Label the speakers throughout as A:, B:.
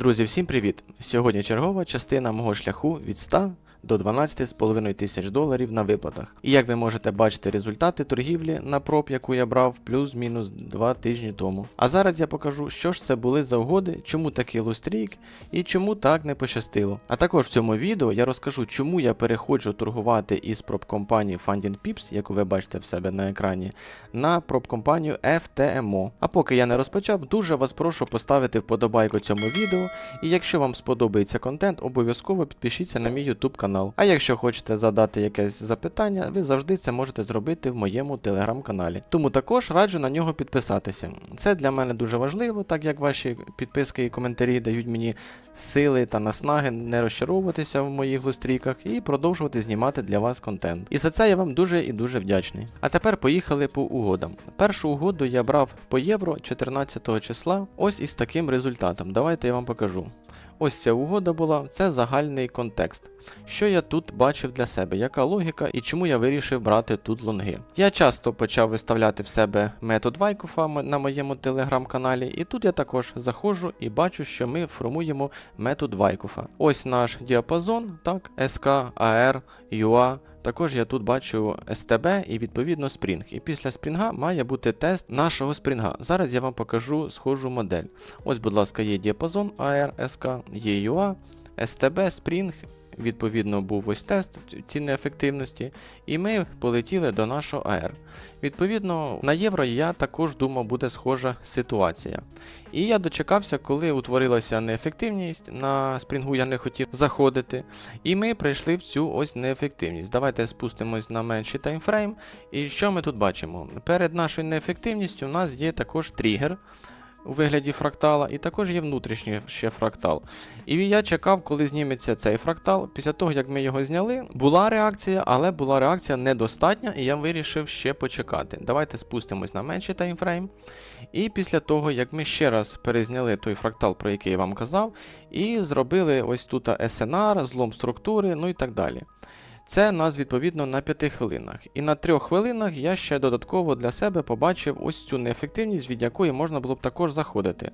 A: Друзі, всім привіт! Сьогодні чергова частина мого шляху від 100 до 12,5 тисяч доларів на виплатах. І як ви можете бачити результати торгівлі на проб, яку я брав плюс-мінус 2 тижні тому. А зараз я покажу, що ж це були за угоди, чому такий лустрік і чому так не пощастило. А також в цьому відео я розкажу, чому я переходжу торгувати із проб компанії Funding Pips, яку ви бачите в себе на екрані, на проб компанію FTMO. А поки я не розпочав, дуже вас прошу поставити вподобайку цьому відео. І якщо вам сподобається контент, обов'язково підпишіться на мій YouTube канал. А якщо хочете задати якесь запитання, ви завжди це можете зробити в моєму телеграм-каналі. Тому також раджу на нього підписатися. Це для мене дуже важливо, так як ваші підписки і коментарі дають мені сили та наснаги не розчаровуватися в моїх лустріках і продовжувати знімати для вас контент. І за це я вам дуже і дуже вдячний. А тепер поїхали по угодам. Першу угоду я брав по євро 14 числа, ось із таким результатом. Давайте я вам покажу. Ось ця угода була, це загальний контекст. Що я тут бачив для себе, яка логіка і чому я вирішив брати тут лонги. Я часто почав виставляти в себе метод Вайкофа на моєму телеграм-каналі, і тут я також заходжу і бачу, що ми формуємо метод Вайкофа. Ось наш діапазон, так, СК, АР, ЮА. Також я тут бачу СТБ і відповідно спрінг. І після спрінга має бути тест нашого спрінга. Зараз я вам покажу схожу модель. Ось, будь ласка, є діапазон AR, SK, є UA, STB, спрінг. Відповідно, був ось тест ціни ефективності, і ми полетіли до нашого AR. Відповідно, на євро я також думав, буде схожа ситуація. І я дочекався, коли утворилася неефективність. На спрінгу я не хотів заходити. І ми прийшли в цю ось неефективність. Давайте спустимось на менший таймфрейм. І що ми тут бачимо? Перед нашою неефективністю у нас є також тригер. У вигляді фрактала, і також є внутрішній ще фрактал. І я чекав, коли зніметься цей фрактал. Після того, як ми його зняли, була реакція, але була реакція недостатня, і я вирішив ще почекати. Давайте спустимось на менший таймфрейм. І після того, як ми ще раз перезняли той фрактал, про який я вам казав, і зробили ось тут SNR, злом структури, ну і так далі. Це нас відповідно на 5 хвилинах. І на 3 хвилинах я ще додатково для себе побачив ось цю неефективність, від якої можна було б також заходити.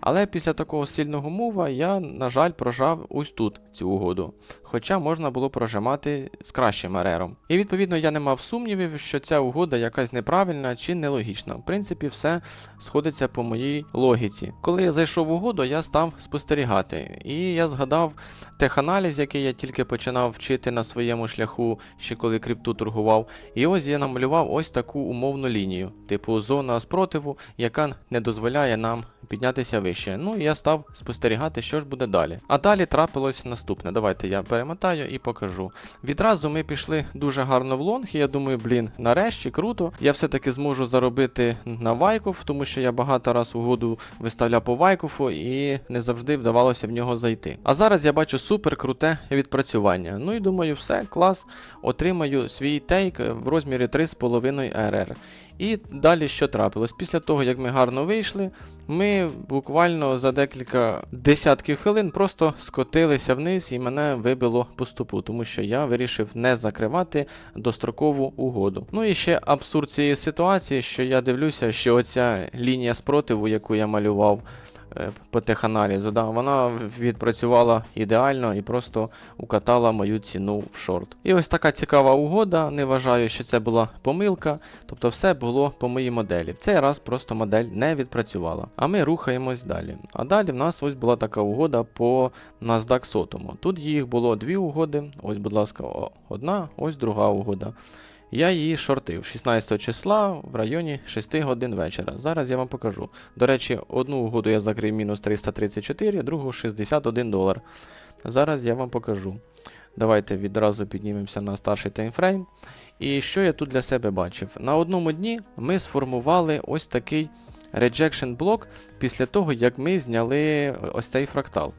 A: Але після такого сильного мува я, на жаль, прожав ось тут цю угоду. Хоча можна було прожимати з кращим ерером. І відповідно я не мав сумнівів, що ця угода якась неправильна чи нелогічна. В принципі, все сходиться по моїй логіці. Коли я зайшов в угоду, я став спостерігати. І я згадав теханаліз, який я тільки починав вчити на своєму шляху, ще коли крипту торгував. І ось я намалював ось таку умовну лінію, типу зона спротиву, яка не дозволяє нам піднятися вище. Ну і я став спостерігати, що ж буде далі. А далі трапилось наступне. Давайте я перемотаю і покажу. Відразу ми пішли дуже гарно в лонг, і я думаю, блін, нарешті круто. Я все-таки зможу заробити на Вайков, тому що я багато раз угоду виставляв по Вайкофу і не завжди вдавалося в нього зайти. А зараз я бачу супер круте відпрацювання. Ну і думаю, все, клас, отримаю свій тейк в розмірі 3,5 РР. І далі що трапилось? Після того, як ми гарно вийшли, ми буквально за декілька десятків хвилин просто скотилися вниз і мене вибило по стопу, тому що я вирішив не закривати дострокову угоду. Ну і ще абсурд цієї ситуації, що я дивлюся, що оця лінія спротиву, яку я малював. Е, По теханалізу, да, вона відпрацювала ідеально і просто укатала мою ціну в шорт. І ось така цікава угода. Не вважаю, що це була помилка. Тобто все було по моїй моделі. В цей раз просто модель не відпрацювала. А ми рухаємось далі. А далі в нас ось була така угода по NASDAQ сотому. Тут їх було дві угоди. Ось, будь ласка, одна, ось друга угода. Я її шортив 16 числа в районі 6 годин вечора. Зараз я вам покажу. До речі, одну угоду я закрив мінус 334, другу 61 долар. Зараз я вам покажу. Давайте відразу піднімемося на старший таймфрейм. І що я тут для себе бачив? На одному дні ми сформували ось такий rejection блок після того, як ми зняли ось цей фрактал.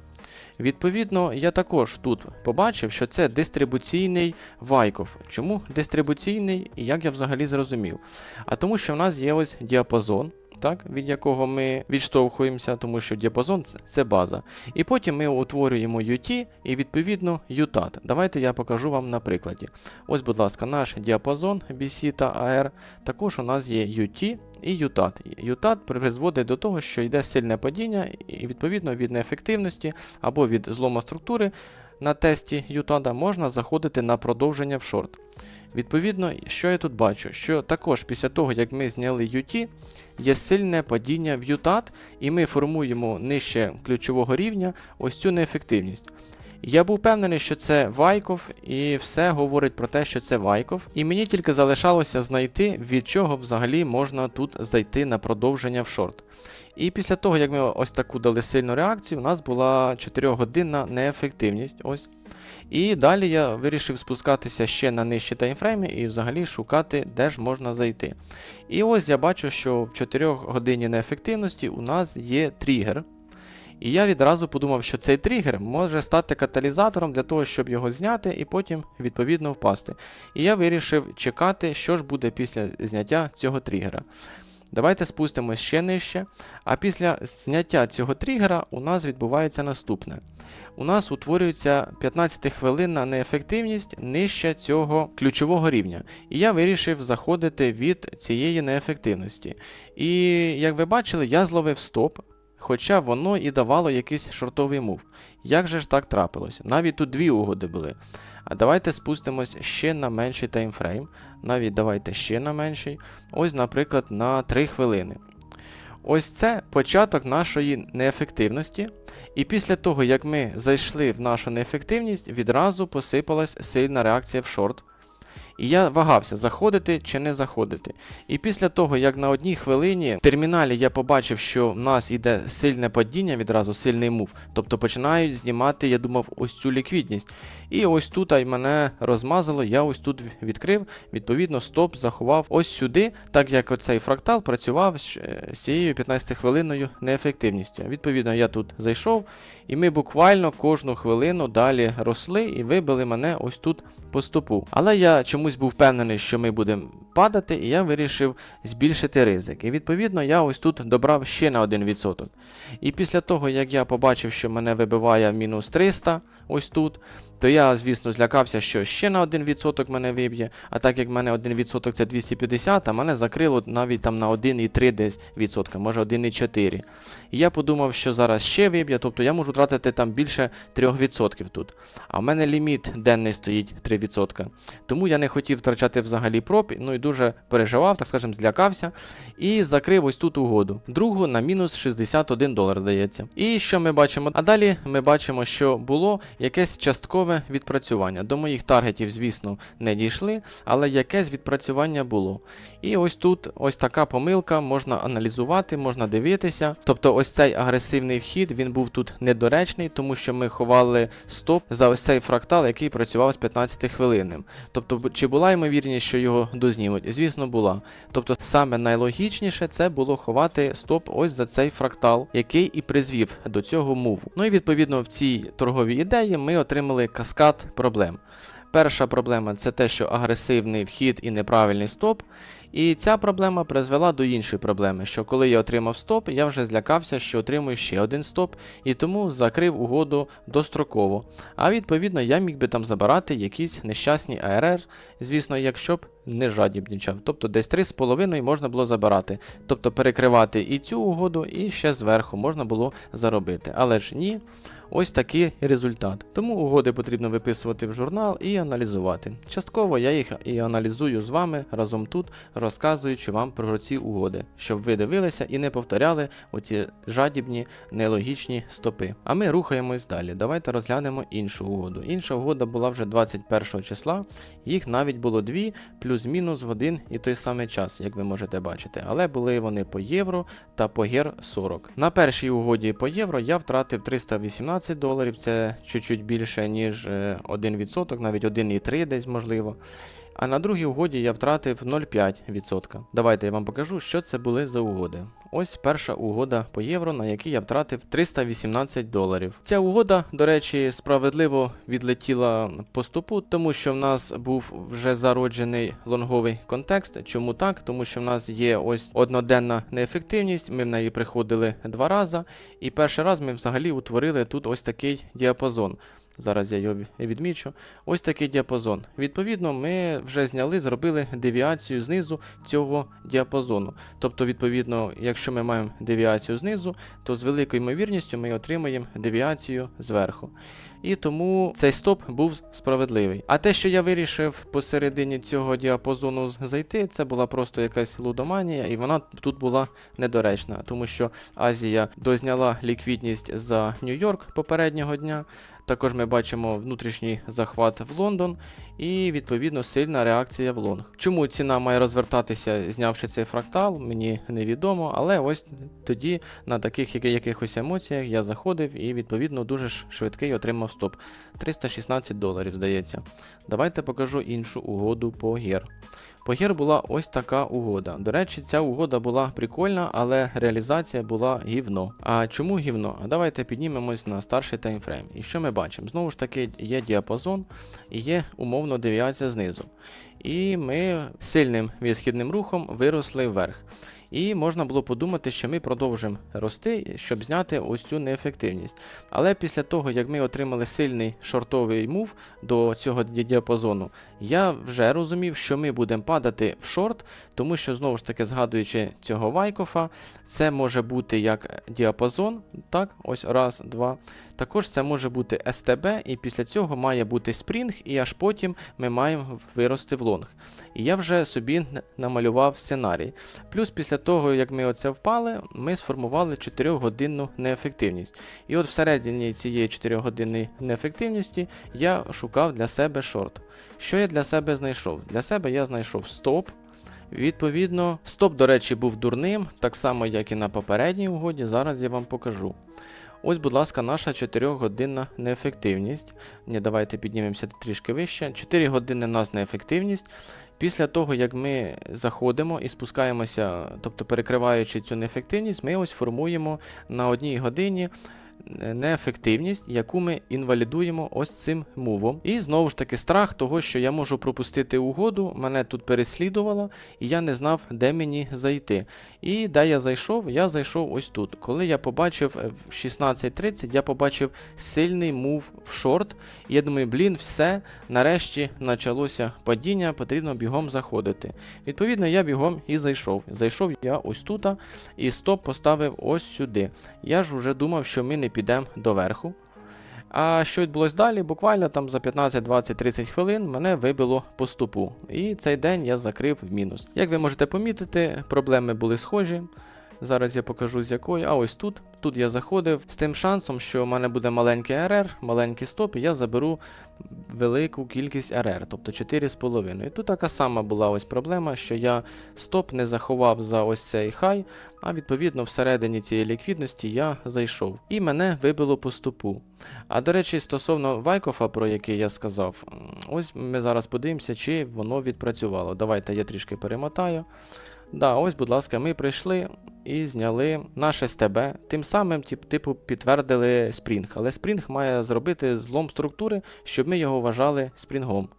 A: Відповідно, я також тут побачив, що це дистрибуційний Вайков. Чому дистрибуційний і як я взагалі зрозумів? А тому, що в нас є ось діапазон. Так, від якого ми відштовхуємося, тому що діапазон це, база. І потім ми утворюємо UT і відповідно UTAT. Давайте я покажу вам на прикладі. Ось, будь ласка, наш діапазон BC та AR. Також у нас є UT і UTAT. UTAT призводить до того, що йде сильне падіння, і відповідно від неефективності або від злому структури на тесті UTAD можна заходити на продовження в шорт. Відповідно, що я тут бачу? Що також після того, як ми зняли UT, є сильне падіння в UTAT, і ми формуємо нижче ключового рівня ось цю неефективність. Я був впевнений, що це Вайков, і все говорить про те, що це Вайков. І мені тільки залишалося знайти, від чого взагалі можна тут зайти на продовження в шорт. І після того, як ми ось таку дали сильну реакцію, у нас була 4-годинна неефективність. Ось. І далі я вирішив спускатися ще на нижчі таймфрейми і взагалі шукати, де ж можна зайти. І ось я бачу, що в 4 годині неефективності у нас є тригер. І я відразу подумав, що цей тригер може стати каталізатором для того, щоб його зняти і потім відповідно впасти. І я вирішив чекати, що ж буде після зняття цього тригера. Давайте спустимось ще нижче. А після зняття цього тригера у нас відбувається наступне. У нас утворюється 15-хвилинна неефективність нижче цього ключового рівня. І я вирішив заходити від цієї неефективності. І як ви бачили, я зловив стоп. Хоча воно і давало якийсь шортовий мув. Як же ж так трапилось? Навіть тут дві угоди були. А давайте спустимось ще на менший таймфрейм. Навіть давайте ще на менший. Ось, наприклад, на 3 хвилини. Ось це початок нашої неефективності. І після того, як ми зайшли в нашу неефективність, відразу посипалась сильна реакція в шорт. І я вагався, заходити чи не заходити. І після того, як на одній хвилині в терміналі я побачив, що в нас іде сильне падіння, відразу сильний мув, тобто починають знімати, я думав, ось цю ліквідність. І ось тут ай мене розмазало, я ось тут відкрив, відповідно, стоп заховав ось сюди, так як оцей фрактал працював з е, цією 15-хвилинною неефективністю. Відповідно, я тут зайшов, і ми буквально кожну хвилину далі росли і вибили мене ось тут по стопу. Але я чомусь був впевнений, що ми будемо падати, і я вирішив збільшити ризик. І відповідно я ось тут добрав ще на 1%. І після того, як я побачив, що мене вибиває мінус 300 ось тут, то я, звісно, злякався, що ще на 1% мене виб'є. А так як в мене 1% це 250, а мене закрило навіть там на 1,3 десь відсотка, може 1,4. І я подумав, що зараз ще виб'є, тобто я можу тратити там більше 3% тут. А в мене ліміт денний стоїть 3%. Тому я не хотів втрачати взагалі проб, ну і дуже переживав, так скажем, злякався. І закрив ось тут угоду. Другу на мінус 61 долар, здається. І що ми бачимо? А далі ми бачимо, що було якесь часткове відпрацювання. До моїх таргетів, звісно, не дійшли, але якесь відпрацювання було. І ось тут ось така помилка, можна аналізувати, можна дивитися. Тобто, ось цей агресивний вхід він був тут недоречний, тому що ми ховали стоп за ось цей фрактал, який працював з 15 хвилинним. Тобто, чи була ймовірність, що його дознімуть? Звісно, була. Тобто, саме найлогічніше це було ховати стоп ось за цей фрактал, який і призвів до цього муву. Ну і відповідно в цій торговій ідеї ми отримали каскад проблем. Перша проблема це те, що агресивний вхід і неправильний стоп. І ця проблема призвела до іншої проблеми, що коли я отримав стоп, я вже злякався, що отримую ще один стоп, і тому закрив угоду достроково. А відповідно я міг би там забирати якісь нещасні АРР, звісно, якщо б не жадібничав. Тобто десь 3,5 можна було забирати. Тобто перекривати і цю угоду, і ще зверху можна було заробити. Але ж ні. Ось такий результат. Тому угоди потрібно виписувати в журнал і аналізувати. Частково я їх і аналізую з вами разом тут, розказуючи вам про ці угоди, щоб ви дивилися і не повторяли оці жадібні, нелогічні стопи. А ми рухаємось далі. Давайте розглянемо іншу угоду. Інша угода була вже 21 числа, їх навіть було дві, плюс-мінус в один і той самий час, як ви можете бачити. Але були вони по євро та по гер 40. На першій угоді по євро я втратив 318 доларів, це чуть-чуть більше, ніж е, 1%, навіть 1,3 десь можливо. А на другій угоді я втратив 0,5%. Давайте я вам покажу, що це були за угоди. Ось перша угода по євро, на якій я втратив 318 доларів. Ця угода, до речі, справедливо відлетіла по стопу, тому що в нас був вже зароджений лонговий контекст. Чому так? Тому що в нас є ось одноденна неефективність. Ми в неї приходили два рази, і перший раз ми взагалі утворили тут ось такий діапазон. Зараз я його відмічу. Ось такий діапазон. Відповідно, ми вже зняли, зробили девіацію знизу цього діапазону. Тобто, відповідно, якщо ми маємо девіацію знизу, то з великою ймовірністю ми отримаємо девіацію зверху. І тому цей стоп був справедливий. А те, що я вирішив посередині цього діапазону зайти, це була просто якась лудоманія, і вона тут була недоречна, тому що Азія дозняла ліквідність за Нью-Йорк попереднього дня. Також ми бачимо внутрішній захват в Лондон і відповідно сильна реакція в лонг. Чому ціна має розвертатися, знявши цей фрактал, мені невідомо, але ось тоді на таких якихось емоціях я заходив і відповідно дуже швидкий отримав стоп. 316 доларів, здається. Давайте покажу іншу угоду по гір. По гір була ось така угода. До речі, ця угода була прикольна, але реалізація була гівно. А чому гівно? Давайте піднімемось на старший таймфрейм. І що ми бачимо? Знову ж таки, є діапазон і є умовно девіація знизу. І ми сильним відхідним рухом виросли вверх. І можна було подумати, що ми продовжимо рости, щоб зняти ось цю неефективність. Але після того, як ми отримали сильний шортовий мув до цього діапазону, я вже розумів, що ми будемо падати в шорт, тому що знову ж таки, згадуючи цього Вайкофа, це може бути як діапазон, так, ось раз, два. Також це може бути СТБ, і після цього має бути спрінг, і аж потім ми маємо вирости в лонг. І я вже собі намалював сценарій. Плюс після того, як ми оце впали, ми сформували 4-годинну неефективність. І от всередині цієї 4-годинної неефективності я шукав для себе шорт. Що я для себе знайшов? Для себе я знайшов стоп. Відповідно, стоп, до речі, був дурним, так само, як і на попередній угоді. Зараз я вам покажу. Ось, будь ласка, наша 4-годинна неефективність. Ні, давайте піднімемося трішки вище. 4 години у нас неефективність. Після того, як ми заходимо і спускаємося, тобто перекриваючи цю неефективність, ми ось формуємо на одній годині неефективність, яку ми інвалідуємо ось цим мувом. І знову ж таки страх того, що я можу пропустити угоду, мене тут переслідувало, і я не знав, де мені зайти. І де я зайшов, я зайшов ось тут. Коли я побачив е, в 16.30, я побачив сильний мув в шорт. І я думаю, блін, все, нарешті почалося падіння, потрібно бігом заходити. Відповідно, я бігом і зайшов. Зайшов я ось тут, і стоп поставив ось сюди. Я ж вже думав, що ми не підемо доверху. А що відбулось далі? Буквально там за 15, 20, 30 хвилин мене вибило по стопу. І цей день я закрив в мінус. Як ви можете помітити, проблеми були схожі. Зараз я покажу з якої. А ось тут. Тут я заходив з тим шансом, що в мене буде маленький РР, маленький стоп, і я заберу велику кількість РР, тобто 4,5. І тут така сама була ось проблема, що я стоп не заховав за ось цей хай, а відповідно всередині цієї ліквідності я зайшов. І мене вибило по стопу. А до речі, стосовно Вайкофа, про який я сказав, ось ми зараз подивимося, чи воно відпрацювало. Давайте я трішки перемотаю. Да, ось, будь ласка, ми прийшли і зняли наше СТБ. Тим самим, тип, типу, підтвердили спрінг. Але спрінг має зробити злом структури, щоб ми його вважали спрінгом.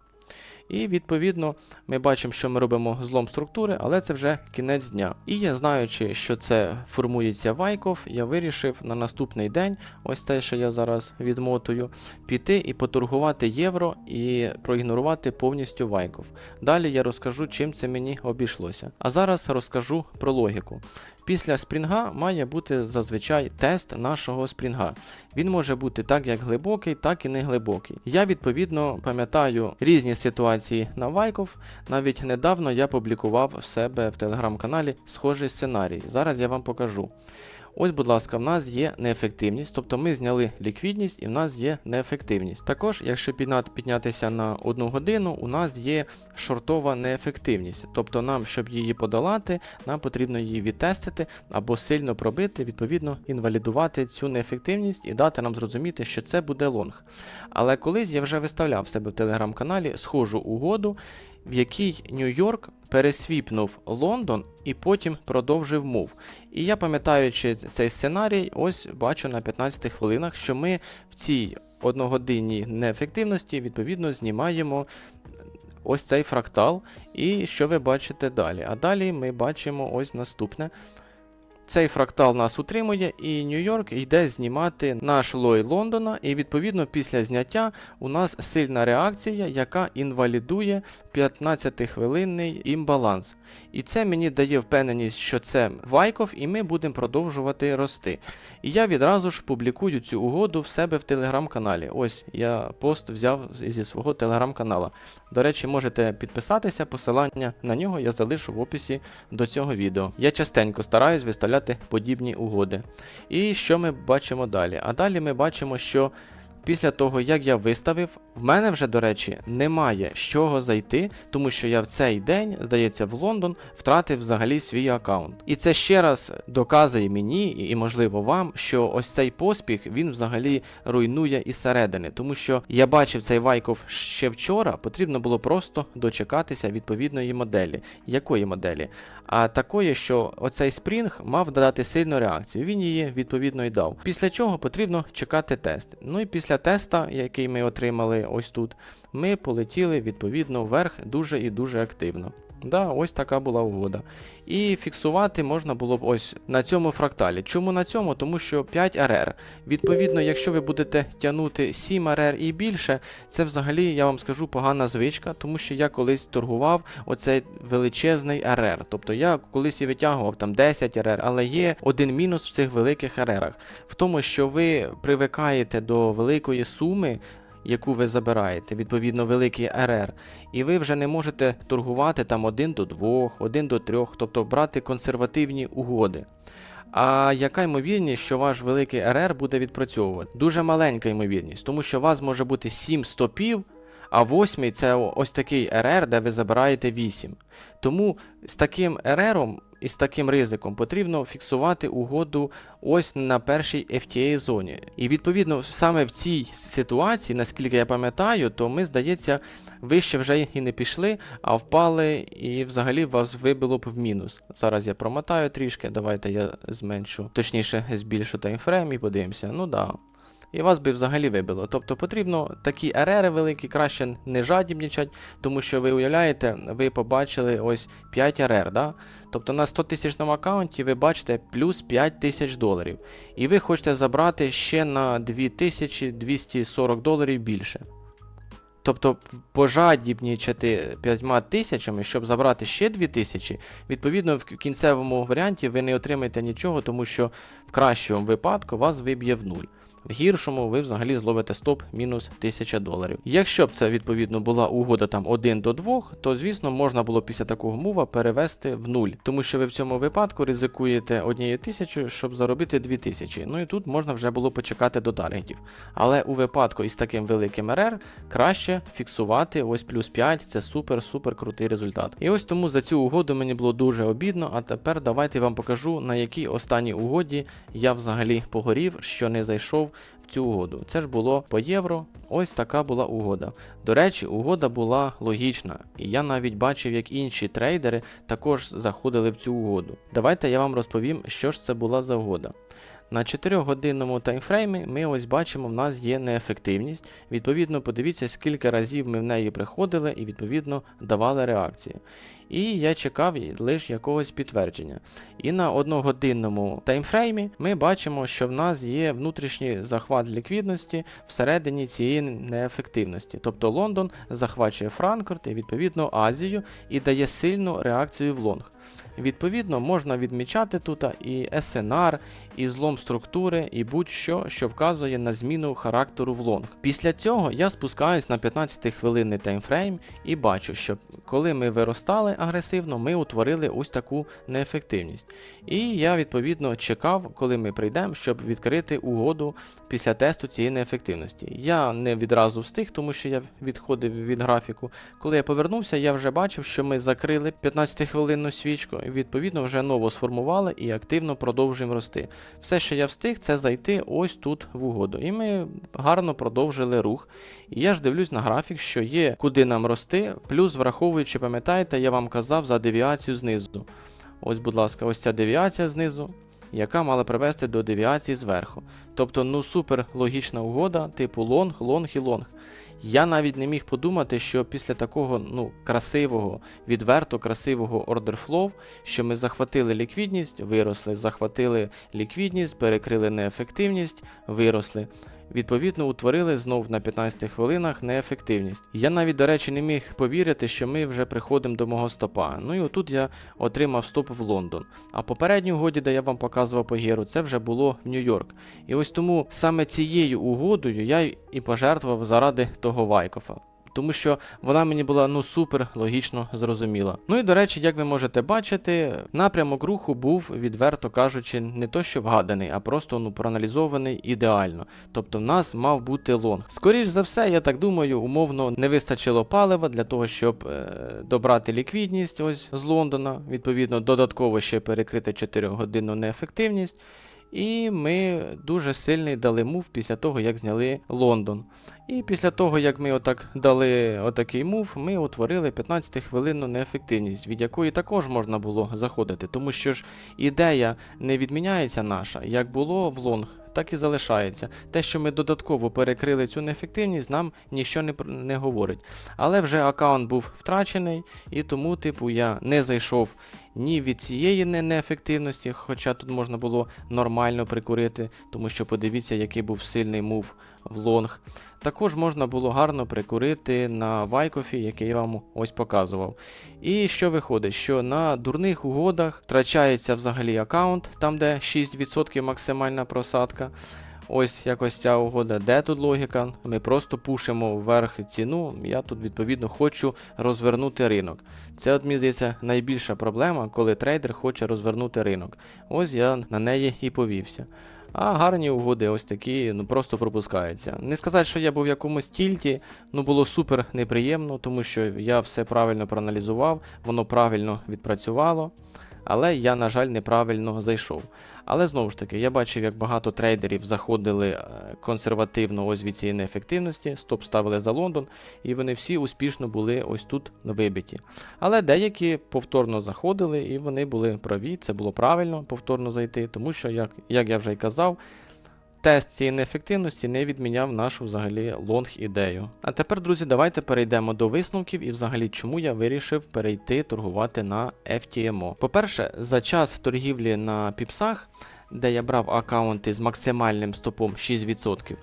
A: І відповідно ми бачимо, що ми робимо злом структури, але це вже кінець дня. І я знаючи, що це формується Вайков, я вирішив на наступний день, ось те, що я зараз відмотую, піти і поторгувати євро і проігнорувати повністю Вайков. Далі я розкажу, чим це мені обійшлося. А зараз розкажу про логіку. Після спрінга має бути зазвичай тест нашого спрінга. Він може бути так як глибокий, так і не глибокий. Я відповідно пам'ятаю різні ситуації на Вайков. Навіть недавно я публікував в себе в телеграм-каналі схожий сценарій. Зараз я вам покажу. Ось, будь ласка, в нас є неефективність, тобто ми зняли ліквідність і в нас є неефективність. Також, якщо піднятися на одну годину, у нас є шортова неефективність. Тобто нам, щоб її подолати, нам потрібно її відтестити або сильно пробити, відповідно, інвалідувати цю неефективність і дати нам зрозуміти, що це буде лонг. Але колись я вже виставляв себе в телеграм-каналі схожу угоду, в якій Нью-Йорк пересвіпнув Лондон і потім продовжив мув. І я пам'ятаючи цей сценарій, ось бачу на 15 хвилинах, що ми в цій одногодинній неефективності відповідно знімаємо ось цей фрактал. І що ви бачите далі? А далі ми бачимо ось наступне. Цей фрактал нас утримує, і Нью-Йорк йде знімати наш лой Лондона, і відповідно після зняття у нас сильна реакція, яка інвалідує 15-хвилинний імбаланс. І це мені дає впевненість, що це Вайков, і ми будемо продовжувати рости. І я відразу ж публікую цю угоду в себе в телеграм-каналі. Ось я пост взяв зі свого телеграм-канала. До речі, можете підписатися, посилання на нього я залишу в описі до цього відео. Я частенько стараюсь виставляти подібні угоди. І що ми бачимо далі? А далі ми бачимо, що після того, як я виставив, в мене вже, до речі, немає з чого зайти, тому що я в цей день, здається, в Лондон втратив взагалі свій аккаунт. І це ще раз доказує мені і, можливо вам, що ось цей поспіх він взагалі руйнує із середини, тому що я бачив цей Вайков ще вчора, потрібно було просто дочекатися відповідної моделі. Якої моделі? А такої, що оцей спрінг мав дати сильну реакцію. Він її відповідно і дав. Після чого потрібно чекати тест. Ну і після теста, який ми отримали ось тут, ми полетіли відповідно вверх дуже і дуже активно. Да, ось така була угода. І фіксувати можна було б ось на цьому фракталі. Чому на цьому? Тому що 5 РР. Відповідно, якщо ви будете тягнути 7 РР і більше, це взагалі, я вам скажу, погана звичка, тому що я колись торгував оцей величезний РР. Тобто я колись і витягував там 10 РР, але є один мінус в цих великих РРах. В тому, що ви привикаєте до великої суми. Яку ви забираєте, відповідно, великий РР, і ви вже не можете торгувати там 1 до 2, 1 до 3, тобто брати консервативні угоди. А яка ймовірність, що ваш великий РР буде відпрацьовувати? Дуже маленька ймовірність, тому що у вас може бути 7 стопів, а восьмий це ось такий РР, де ви забираєте 8. Тому з таким РРом і з таким ризиком потрібно фіксувати угоду ось на першій FTA зоні. І відповідно саме в цій ситуації, наскільки я пам'ятаю, то ми, здається, вище вже і не пішли, а впали і взагалі вас вибило б в мінус. Зараз я промотаю трішки, давайте я зменшу, точніше збільшу таймфрейм і подивимося. Ну да. І вас би взагалі вибило. Тобто потрібно такі РР великі краще не жадібнічать, тому що ви уявляєте, ви побачили ось 5 РР, да? Тобто на 100 тисячному аккаунті ви бачите плюс 5 тисяч доларів. І ви хочете забрати ще на 2240 доларів більше. Тобто пожадібнічати 5 тисячами, щоб забрати ще 2 тисячі, відповідно, в кінцевому варіанті ви не отримаєте нічого, тому що в кращому випадку вас виб'є в нуль. В гіршому ви взагалі зловите стоп мінус 1000 доларів. Якщо б це відповідно була угода там 1 до 2, то звісно можна було після такого мува перевести в нуль, тому що ви в цьому випадку ризикуєте однією тисячою, щоб заробити 2000. Ну і тут можна вже було почекати до таргетів. Але у випадку із таким великим РР краще фіксувати ось плюс 5, це супер-супер крутий результат. І ось тому за цю угоду мені було дуже обідно. А тепер давайте вам покажу, на якій останній угоді я взагалі погорів, що не зайшов в цю угоду. Це ж було по євро. Ось така була угода. До речі, угода була логічна, і я навіть бачив, як інші трейдери також заходили в цю угоду. Давайте я вам розповім, що ж це була за угода. На 4-годинному таймфреймі ми ось бачимо, в нас є неефективність. Відповідно, подивіться, скільки разів ми в неї приходили і відповідно давали реакцію. І я чекав лише якогось підтвердження. І на одногодинному таймфреймі ми бачимо, що в нас є внутрішній захват ліквідності всередині цієї неефективності. Тобто Лондон захвачує Франкфурт і відповідно Азію і дає сильну реакцію в лонг. Відповідно, можна відмічати тут і SNR, і злом структури, і будь-що, що вказує на зміну характеру в лонг. Після цього я спускаюсь на 15-хвилинний таймфрейм і бачу, що коли ми виростали агресивно, ми утворили ось таку неефективність. І я відповідно чекав, коли ми прийдемо, щоб відкрити угоду після тесту цієї неефективності. Я не відразу встиг, тому що я відходив від графіку. Коли я повернувся, я вже бачив, що ми закрили 15-хвилинну свічку. Відповідно вже ново сформували і активно продовжуємо рости. Все, що я встиг, це зайти ось тут в угоду. І ми гарно продовжили рух. І я ж дивлюсь на графік, що є куди нам рости, плюс враховуючи, пам'ятаєте, я вам казав за девіацію знизу. Ось, будь ласка, ось ця девіація знизу, яка мала привести до девіації зверху. Тобто, ну супер логічна угода, типу лонг, лонг і лонг. Я навіть не міг подумати, що після такого ну, красивого, відверто красивого flow, що ми захватили ліквідність, виросли, захватили ліквідність, перекрили неефективність, виросли. Відповідно, утворили знов на 15 хвилинах неефективність. Я навіть, до речі, не міг повірити, що ми вже приходимо до мого стопа. Ну і отут я отримав стоп в Лондон. А попередню угоді, де я вам показував по геру, це вже було в Нью-Йорк. І ось тому саме цією угодою я і пожертвував заради того Вайкофа. Тому що вона мені була ну супер логічно зрозуміла. Ну і до речі, як ви можете бачити, напрямок руху був, відверто кажучи, не то що вгаданий, а просто ну проаналізований ідеально. Тобто в нас мав бути лонг. Скоріш за все, я так думаю, умовно не вистачило палива для того, щоб е, добрати ліквідність ось з Лондона. Відповідно, додатково ще перекрити 4 годинну неефективність. І ми дуже сильний дали мув після того, як зняли Лондон. І після того, як ми отак дали отакий мув, ми утворили 15-хвилинну неефективність, від якої також можна було заходити. Тому що ж ідея не відміняється наша, як було в лонг, так і залишається. Те, що ми додатково перекрили цю неефективність, нам нічого не, не говорить. Але вже аккаунт був втрачений, і тому, типу, я не зайшов ні від цієї не- неефективності, хоча тут можна було нормально прикурити, тому що подивіться, який був сильний мув в лонг. Також можна було гарно прикурити на Вайкофі, який я вам ось показував. І що виходить, що на дурних угодах втрачається взагалі аккаунт, там де 6% максимальна просадка. Ось якось ця угода. Де тут логіка? Ми просто пушимо вверх ціну. Я тут відповідно хочу розвернути ринок. Це, от, мені здається, найбільша проблема, коли трейдер хоче розвернути ринок. Ось я на неї і повівся. А гарні угоди ось такі, ну просто пропускаються. Не сказати, що я був в якомусь тільті, ну було супер неприємно, тому що я все правильно проаналізував, воно правильно відпрацювало. Але я, на жаль, неправильно зайшов. Але знову ж таки, я бачив, як багато трейдерів заходили е, консервативно ось від цієї неефективності, стоп ставили за Лондон, і вони всі успішно були ось тут вибиті. Але деякі повторно заходили, і вони були праві, це було правильно повторно зайти, тому що, як, як я вже й казав, тест цієї неефективності не відміняв нашу взагалі лонг ідею. А тепер, друзі, давайте перейдемо до висновків і взагалі чому я вирішив перейти торгувати на FTMO. По-перше, за час торгівлі на піпсах, де я брав аккаунти з максимальним стопом 6%,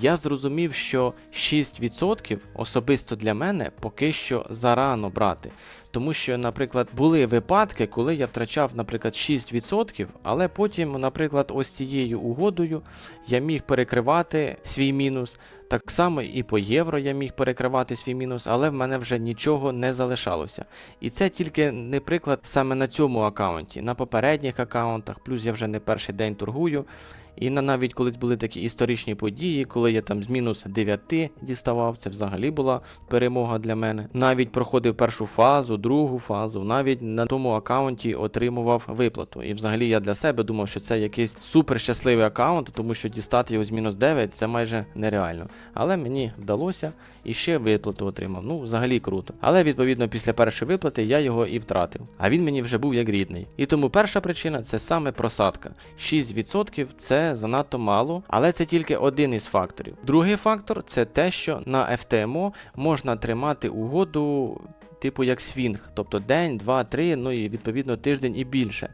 A: я зрозумів, що 6% особисто для мене поки що зарано брати. Тому що, наприклад, були випадки, коли я втрачав, наприклад, 6%, але потім, наприклад, ось цією угодою я міг перекривати свій мінус. Так само і по євро я міг перекривати свій мінус, але в мене вже нічого не залишалося. І це тільки не приклад саме на цьому аккаунті, на попередніх аккаунтах, плюс я вже не перший день торгую. І на навіть колись були такі історичні події, коли я там з мінус 9 діставав, це взагалі була перемога для мене. Навіть проходив першу фазу, другу фазу, навіть на тому аккаунті отримував виплату. І взагалі я для себе думав, що це якийсь супер щасливий аккаунт, тому що дістати його з мінус 9 це майже нереально. Але мені вдалося і ще виплату отримав. Ну, взагалі круто. Але відповідно після першої виплати я його і втратив. А він мені вже був як рідний. І тому перша причина це саме просадка. 6% це занадто мало, але це тільки один із факторів. Другий фактор це те, що на FTMO можна тримати угоду. Типу як свінг, тобто день, два, три, ну і відповідно тиждень і більше.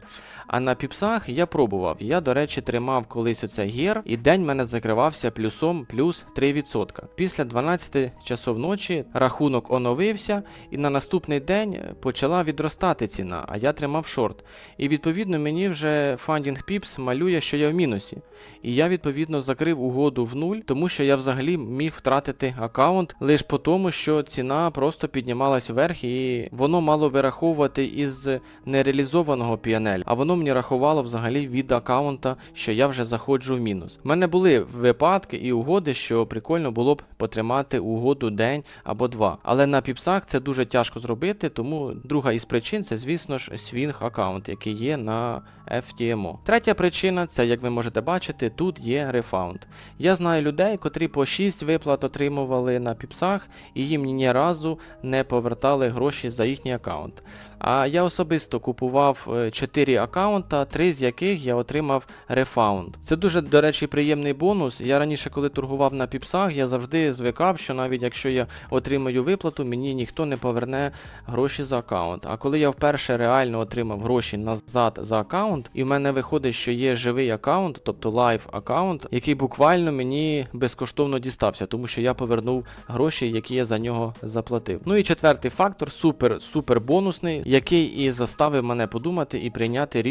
A: А на піпсах я пробував. Я, до речі, тримав колись оце гір, і день мене закривався плюсом плюс 3%. Після 12 часов ночі рахунок оновився, і на наступний день почала відростати ціна, а я тримав шорт. І відповідно мені вже фандінг піпс малює, що я в мінусі. І я відповідно закрив угоду в нуль, тому що я взагалі міг втратити аккаунт лише по тому, що ціна просто піднімалась вверх і воно мало вираховувати із нереалізованого PNL, а воно мені рахувало взагалі від аккаунта, що я вже заходжу в мінус. У мене були випадки і угоди, що прикольно було б потримати угоду день або два. Але на піпсах це дуже тяжко зробити, тому друга із причин це, звісно ж, свінг аккаунт, який є на FTMO. Третя причина це, як ви можете бачити, тут є рефаунд. Я знаю людей, котрі по 6 виплат отримували на піпсах, і їм ні разу не повертали гроші за їхній аккаунт. А я особисто купував 4 аккаунта, 3 з яких я отримав рефаунд. Це дуже, до речі, приємний бонус. Я раніше, коли торгував на піпсах, я завжди звикав, що навіть якщо я отримаю виплату, мені ніхто не поверне гроші за аккаунт. А коли я вперше реально отримав гроші назад за аккаунт, і в мене виходить, що є живий аккаунт, тобто лайв аккаунт, який буквально мені безкоштовно дістався, тому що я повернув гроші, які я за нього заплатив. Ну і четвертий фактор супер супер бонусний, який і заставив мене подумати і прийняти рішення,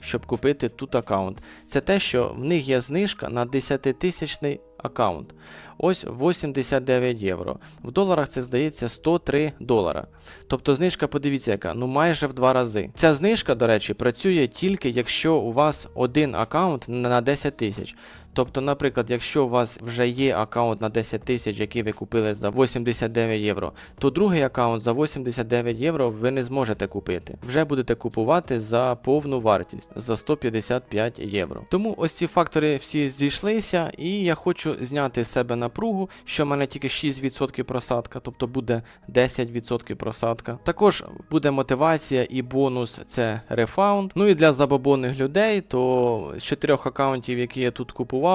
A: щоб купити тут аккаунт. Це те, що в них є знижка на 10-тисячний аккаунт. Ось 89 євро. В доларах це здається 103 долара. Тобто знижка, подивіться, яка, ну майже в два рази. Ця знижка, до речі, працює тільки якщо у вас один аккаунт на 10 тисяч. Тобто, наприклад, якщо у вас вже є аккаунт на 10 тисяч, який ви купили за 89 євро, то другий аккаунт за 89 євро ви не зможете купити. Вже будете купувати за повну вартість за 155 євро. Тому ось ці фактори всі зійшлися, і я хочу зняти з себе напругу, що в мене тільки 6% просадка, тобто буде 10% просадка. Також буде мотивація і бонус це рефаунд. Ну і для забобонних людей, то з чотирьох аккаунтів, які я тут купував.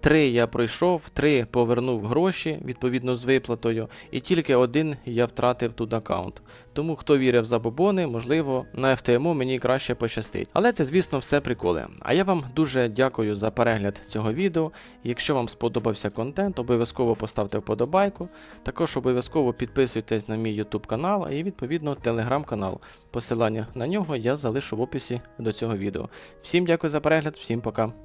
A: Три я пройшов, три повернув гроші відповідно з виплатою, і тільки один я втратив тут аккаунт. Тому хто вірив в забобони, можливо, на FTMO мені краще пощастить. Але це, звісно, все приколи. А я вам дуже дякую за перегляд цього відео. Якщо вам сподобався контент, обов'язково поставте вподобайку. Також обов'язково підписуйтесь на мій YouTube канал і відповідно телеграм-канал. Посилання на нього я залишу в описі до цього відео. Всім дякую за перегляд, всім пока.